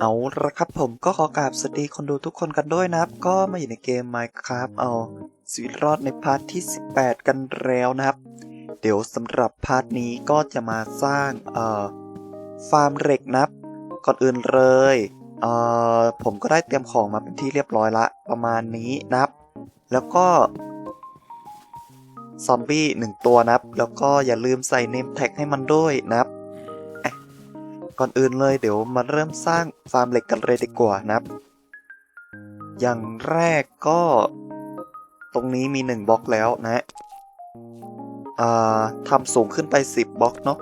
เอาละครับผมก็ขอกราบสวัสดีคนดูทุกคนกันด้วยนะครับ ก็มาอยู่ในเกม Minecraft เอาชีวิตรอดในพาร์ทที่ 18 กันแล้วนะครับ เดี๋ยวสำหรับพาร์ทนี้ก็จะมาสร้างเอ่อฟาร์มเหล็กนะครับ ก่อนอื่นเลยเอ่อผมก็ได้เตรียมของมาเป็นที่เรียบร้อยละประมาณนี้นะครับ แล้วก็ซอมบี้หนึ่งตัวนะครับ แล้วก็อย่าลืมใส่เนมแท็กให้มันด้วยนะครับ ก่อนอื่นเลยเดี๋ยวมาเริ่มสร้างฟาร์มเหล็กกันเลยดีกว่านะครับ อย่างแรกก็ ตรงนี้มีหนึ่งบล็อกแล้วนะอ่าทำสูงขึ้นไป 10บล็อกเนาะ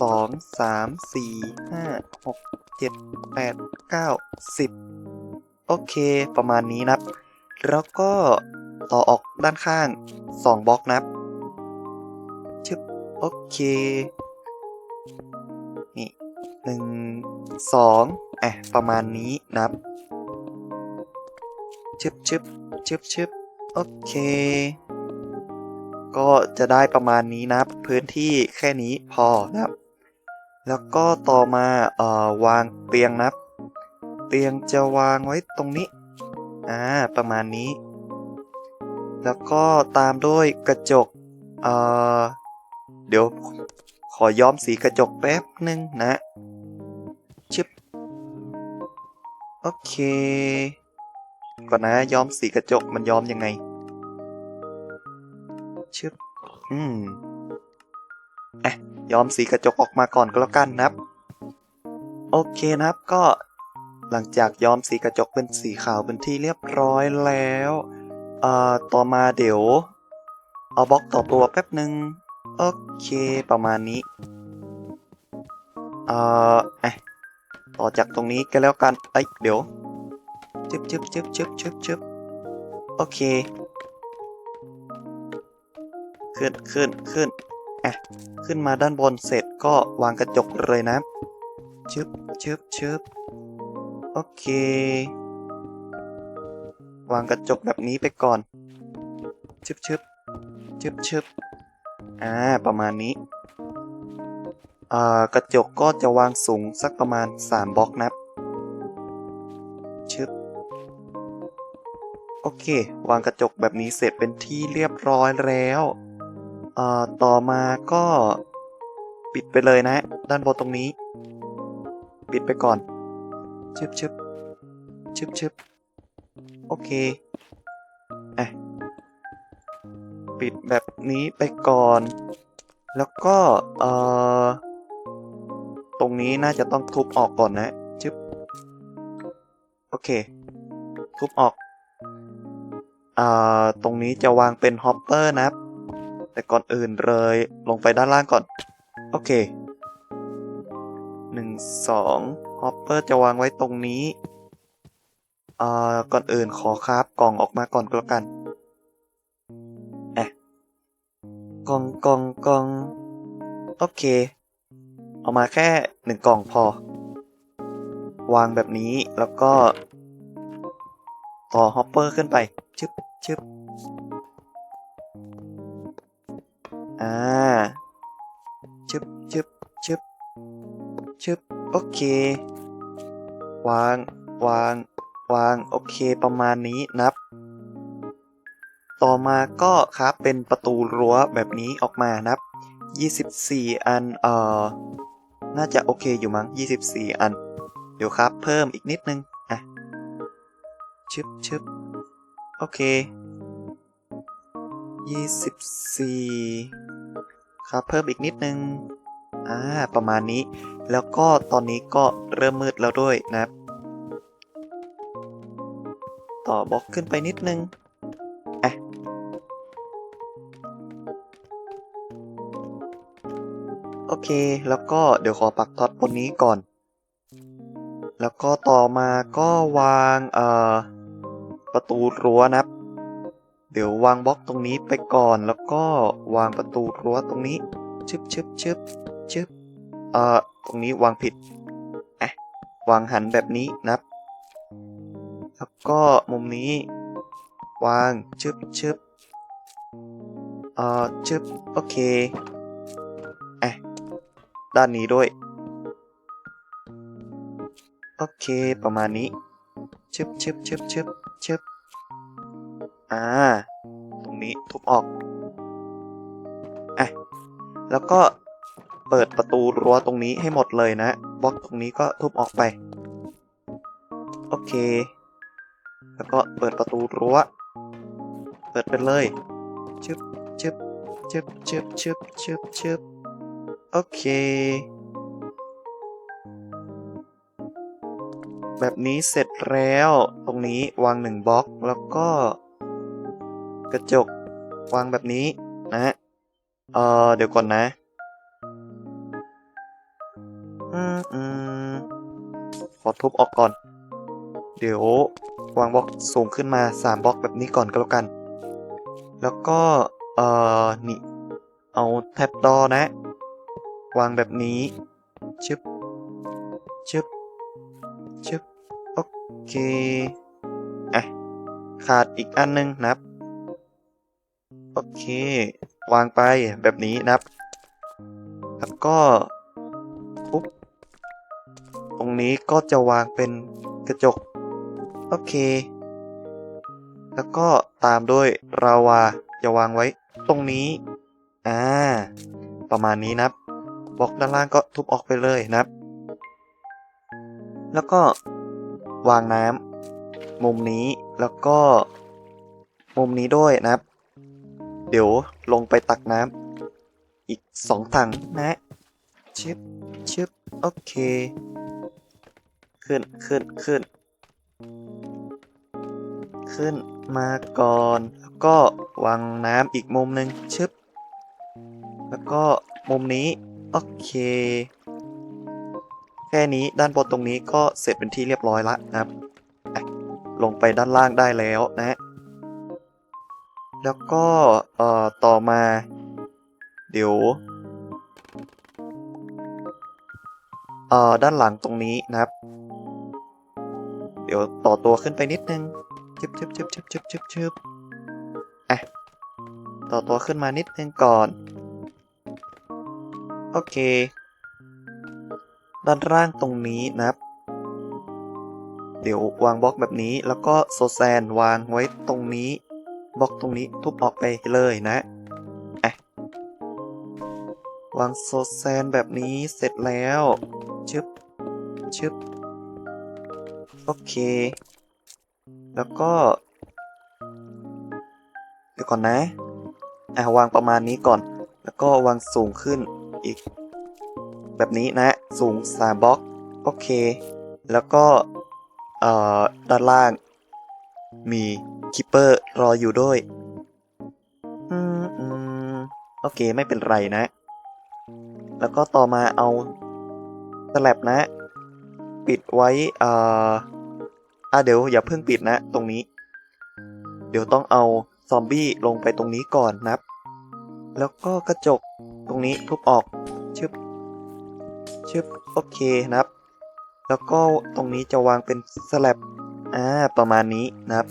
สองสามสี่ห้าหกเจ็ดแปดเก้าสิบโอเคประมาณนี้นะครับ แล้วก็ต่อออกด้านข้างสองบล็อกนะครับชึบโอเค นี่ หนึ่งสองอะประมาณนี้นับชึบชึบชึบชึบโอเค ก็จะได้ประมาณนี้นะครับ พื้นที่แค่นี้พอนะครับ แล้วก็ต่อมาเอ่อวางเตียงนะครับ เตียงจะวางไว้ตรงนี้อ่าประมาณนี้ แล้วก็ตามด้วยกระจกเอ่อเดี๋ยวขอย้อมสีกระจกแป๊บหนึ่งนะ เค ก่อนนะย้อมสีกระจกมันย้อมยังไง ชึบ อืมอะย้อมสีกระจกออกมาก่อนก็แล้วกันนะครับ โอเคนะครับก็หลังจากย้อมสีกระจกเป็นสีขาวเป็นที่เรียบร้อยแล้วเอ่อต่อมาเดี๋ยว เอาบล็อกต่อตัวแป๊บหนึ่งโอเคประมาณนี้ เอ่ออะ ต่อจากตรงนี้ก็แล้วกันเอ้ยเดี๋ยวชึบชึบชึบชึบชึบชึบโอเค ขึ้นขึ้นขึ้นอะขึ้นมาด้านบนเสร็จก็วางกระจกเลยนะชึบชึบชึบโอเค วางกระจกแบบนี้ไปก่อนชึบชึบชึบชึบอ่า ประมาณนี้ กระจกก็จะวางสูงสักประมาณ 3บล็อกนะครับชึบโอเค วางกระจกแบบนี้เสร็จเป็นที่เรียบร้อยแล้วต่อมาก็ปิดไปเลยนะ ด้านบนตรงนี้ ปิดไปก่อน ชึบชึบชึบชึบโอเคอะปิดแบบนี้ไปก่อน แล้วก็ เอ่อ ตรงนี้น่าจะต้องทุบออกก่อนนะชึบโอเค ทุบออกอ่าตรงนี้จะวางเป็นฮอปเปอร์นะครับ แต่ก่อนอื่นเลยลงไปด้านล่างก่อน โอเคหนึ่งสองฮอปเปอร์จะวางไว้ตรงนี้อ่าก่อนอื่นขอคราบกล่องออกมาก่อนก็แล้วกันกล่องกล่องกล่องโอเค เอามาแค่หนึ่งกล่องพอ วางแบบนี้แล้วก็ ต่อฮอปเปอร์ขึ้นไป ชึบชึบอ่า ชึบชึบชึบชึบโอเค วาง วาง วาง โอเค ประมาณนี้นับ ต่อมาก็ครับเป็นประตูรั้วแบบนี้ออกมานับ 24 อัน เอ่อ น่าจะโอเคอยู่มั้ง 24 อัน เดี๋ยวครับ เพิ่มอีกนิดนึง อะ ชึบชึบโอเค 24 ครับ เพิ่มอีกนิดนึง อ่า ประมาณนี้ แล้วก็ตอนนี้ก็เริ่มมืดแล้วด้วยนะครับ ต่อบล็อกขึ้นไปนิดนึง เค แล้วก็เดี๋ยวขอปักท็อตบนนี้ก่อน แล้วก็ต่อมาก็วางเอ่อประตูรั้วนะครับ เดี๋ยววางบล็อกตรงนี้ไปก่อน แล้วก็วางประตูรั้วตรงนี้ ชึบชึบชึบชึบเอ่อ ตรงนี้วางผิดอะวางหันแบบนี้นะครับ แล้วก็มุมนี้ วางชึบชึบเอ่อชึบโอเค ด้านนี้ด้วย โอเคประมาณนี้ชึบชึบชึบชึบชึบอ่า ตรงนี้ทุบออก อะ แล้วก็เปิดประตูรั้วตรงนี้ให้หมดเลยนะ บล็อกตรงนี้ก็ทุบออกไป โอเค แล้วก็เปิดประตูรั้ว เปิดไปเลยชึบชึบชึบชึบชึบชึบชึบ โอเคแบบนี้เสร็จแล้ว ตรงนี้วางหนึ่งบล็อกแล้วก็ กระจกวางแบบนี้นะเออเดี๋ยวก่อนนะอืมอืมขอทุบออกก่อน เดี๋ยววางบล็อกสูงขึ้นมาสามบล็อกแบบนี้ก่อนก็แล้วกัน แล้วก็ เอ่อนี่ เอาแท็บดอนะ วางแบบนี้ ชึบ ชึบ ชึบ โอเค อะ ขาดอีกอันนึงนับ โอเค วางไปแบบนี้นับ แล้วก็ปุ๊บ ตรงนี้ก็จะวางเป็นกระจก โอเค แล้วก็ตามด้วยราวาจะวางไว้ตรงนี้ อ่า ประมาณนี้นับ บล็อกด้านล่างก็ทุบออกไปเลยนับ แล้วก็วางน้ำมุมนี้แล้วก็ มุมนี้ด้วยนะครับ เดี๋ยวลงไปตักน้ำอีกสองถังนะชิบชิบโอเค ขึ้นขึ้นขึ้น ขึ้นมาก่อน แล้วก็วางน้ำอีกมุมหนึ่งชึบ แล้วก็มุมนี้ โอเค แค่นี้ด้านบนตรงนี้ก็เสร็จเป็นที่เรียบร้อยละนะครับ ลงไปด้านล่างได้แล้วนะแล้วก็เอ่อต่อมา เดี๋ยวเอ่อด้านหลังตรงนี้นะครับ เดี๋ยวต่อตัวขึ้นไปนิดนึงชึบชึบชึบชึบชึบชึบชึบอะต่อตัวขึ้นมานิดนึงก่อน โอเค ด้านล่างตรงนี้นะครับ เดี๋ยววางบล็อกแบบนี้แล้วก็โซแซนวางไว้ตรงนี้บล็อกตรงนี้ทุบออกไปเลยนะอะวางโซแซนแบบนี้เสร็จแล้วชึบชึบโอเค แล้วก็ เดี๋ยวก่อนนะ อะวางประมาณนี้ก่อน แล้วก็วางสูงขึ้น อีก แบบนี้นะ สูง3บล็อก โอเค แล้วก็ เอ่อ ด้านล่าง มีคิปเปอร์รออยู่ด้วย อืมอืมโอเค ไม่เป็นไรนะ แล้วก็ต่อมาเอาสแลบนะ ปิดไว้ เอ่ออะเดี๋ยวอย่าเพิ่งปิดนะ ตรงนี้ เดี๋ยวต้องเอาซอมบี้ลงไปตรงนี้ก่อนนับแล้วก็กระจก ตรงนี้ทุบออกชึบชึบโอเคนะครับ แล้วก็ตรงนี้จะวางเป็นสแลบอ่าประมาณนี้นะครับ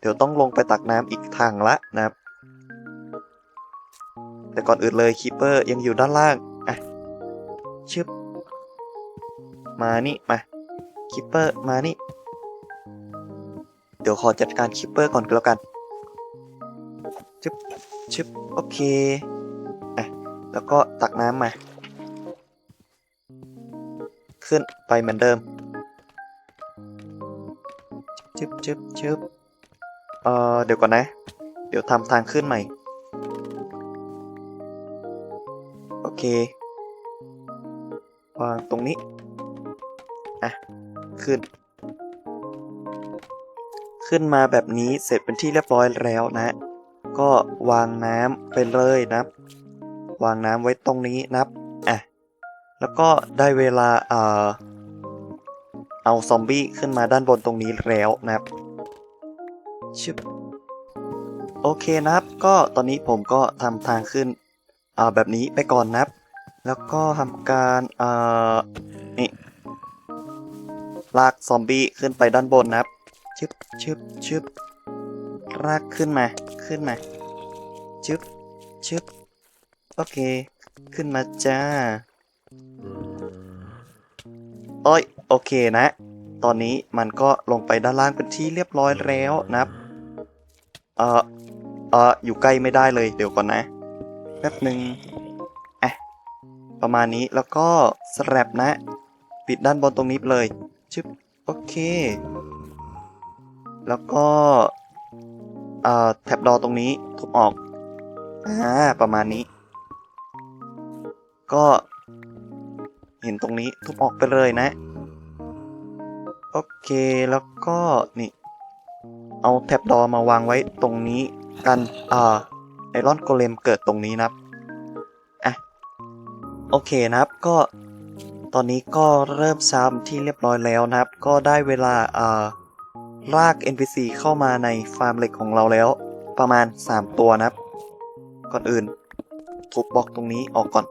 เดี๋ยวต้องลงไปตักน้ำอีกทางละนะครับ แต่ก่อนอื่นเลยคีเปอร์ยังอยู่ด้านล่างอะชึบมานี่มาคีเปอร์มานี่ เดี๋ยวขอจัดการคีเปอร์ก่อนก็แล้วกันชึบชึบโอเค แล้วก็ตักน้ำมา ขึ้นไปเหมือนเดิมชึบชึบชึบเอ่อเดี๋ยวก่อนนะ เดี๋ยวทำทางขึ้นใหม่ โอเค วางตรงนี้ อะ ขึ้น ขึ้นมาแบบนี้เสร็จเป็นที่เรียบร้อยแล้วนะ ก็วางน้ำไปเลยนะ วางน้ำไว้ตรงนี้นับอะแล้วก็ได้เวลาเอ่อเอาซอมบี้ขึ้นมาด้านบนตรงนี้แล้วนะครับชึบโอเคนะครับ ก็ตอนนี้ผมก็ทำทางขึ้นอ่าแบบนี้ไปก่อนนะครับ แล้วก็ทำการเอ่อนี่ลากซอมบี้ขึ้นไปด้านบนนะครับชึบชึบชึบลากขึ้นมาขึ้นมาชึบชึบ โอเค ขึ้นมาจ้า โอ้ย โอเคนะ ตอนนี้มันก็ลงไปด้านล่างเป็นที่เรียบร้อยแล้วนะครับ เออเอออยู่ใกล้ไม่ได้เลย เดี๋ยวก่อนนะ แป๊บหนึ่งอะประมาณนี้แล้วก็สแลบนะ ปิดด้านบนตรงนี้ไปเลยชึบโอเค แล้วก็เอ่อแท็บดอตรงนี้ทุบออก อ่า ประมาณนี้ ก็เห็นตรงนี้ทุบออกไปเลยนะ โอเคแล้วก็นี่เอาแท็บดอมาวางไว้ตรงนี้กันอ่าไอรอนโกเลมเกิดตรงนี้นะครับอะโอเคนะครับก็ตอนนี้ก็เริ่มซ้ำที่เรียบร้อยแล้วนะครับ ก็ได้เวลาอ่าลาก NPC เข้ามาในฟาร์มเหล็กของเราแล้ว ประมาณ 3 ตัวนะครับ ก่อนอื่นทุบบล็อกตรงนี้ออกก่อน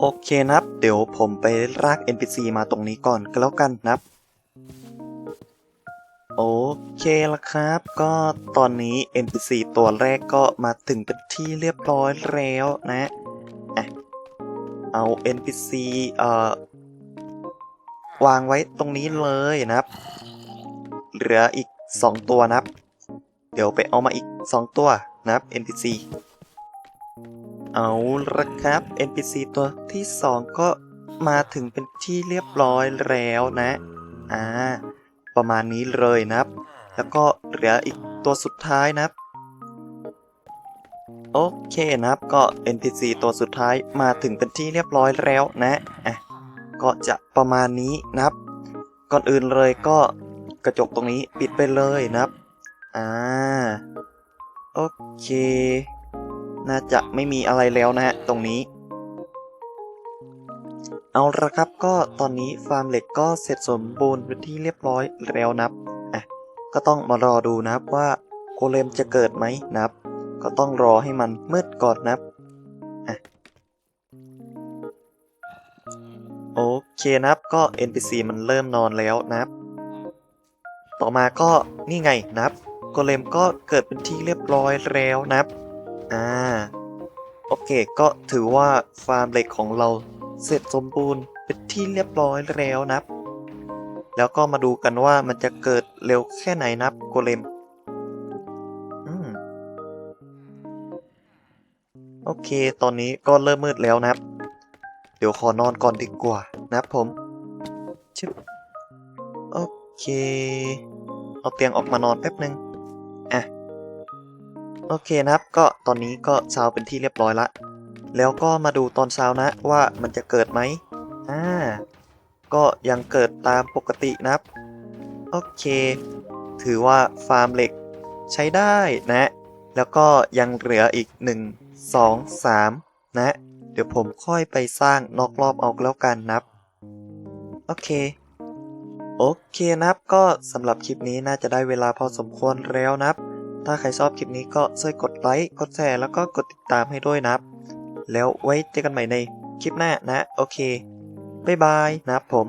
โอเคนะครับ เดี๋ยวผมไปลาก NPC มาตรงนี้ก่อนก็แล้วกันนะครับ โอเคแล้วครับ ก็ตอนนี้ NPC ตัวแรกก็มาถึงเป็นที่เรียบร้อยแล้วนะอะเอา NPC เอ่อ วางไว้ตรงนี้เลยนะครับ เหลืออีก 2 ตัวนะครับ เดี๋ยวไปเอามาอีก 2 ตัวนะครับ NPC เอาละครับ NPC ตัวที่ 2 ก็มาถึงเป็นที่เรียบร้อยแล้วนะ อ่า ประมาณนี้เลยนับแล้วก็เหลืออีกตัวสุดท้ายนับโอเคนะครับก็ NPC ตัวสุดท้ายมาถึงเป็นที่เรียบร้อยแล้วนะอะก็จะประมาณนี้นะครับ ก่อนอื่นเลยก็กระจกตรงนี้ปิดไปเลยนะครับ อ่า โอเค น่าจะไม่มีอะไรแล้วนะฮะตรงนี้ เอาละครับก็ตอนนี้ฟาร์มเหล็กก็เสร็จสมบูรณ์เป็นที่เรียบร้อยแล้วนะครับอะก็ต้องมารอดูนะครับว่าโกเลมจะเกิดไหมนะครับ ก็ต้องรอให้มันมืดก่อนนะครับอะโอเคนะครับก็ NPC มันเริ่มนอนแล้วนะครับ ต่อมาก็นี่ไงนะครับโกเลมก็เกิดเป็นที่เรียบร้อยแล้วนะครับ อ่า โอเค ก็ถือว่าฟาร์มเหล็กของเราเสร็จสมบูรณ์เป็นที่เรียบร้อยแล้วนะแล้วก็มาดูกันว่ามันจะเกิดเร็วแค่ไหนนะครับโกเลมอืมโอเค ตอนนี้ก็เริ่มมืดแล้วนะครับ เดี๋ยวขอนอนก่อนดีกว่านะผมชึบโอเค เอาเตียงออกมานอนแป๊บหนึ่งอะ โอเคนะครับ ก็ตอนนี้ก็เช้าเป็นที่เรียบร้อยละ แล้วก็มาดูตอนเช้านะว่ามันจะเกิดไหมอ่า ก็ยังเกิดตามปกตินะครับ โอเค ถือว่าฟาร์มเหล็กใช้ได้นะ แล้วก็ยังเหลืออีก 1 2 3 นะ เดี๋ยวผมค่อยไปสร้างนอกรอบเอาแล้วกันนะครับ โอเคโอเคนะครับก็สำหรับคลิปนี้น่าจะได้เวลาพอสมควรแล้วนะครับ ถ้าใครชอบคลิปนี้ก็ช่วยกดไลค์ กดแชร์ แล้วก็กดติดตามให้ด้วยนะครับ แล้วไว้เจอกันใหม่ในคลิปหน้านะ โอเค บ๊ายบายนะครับผม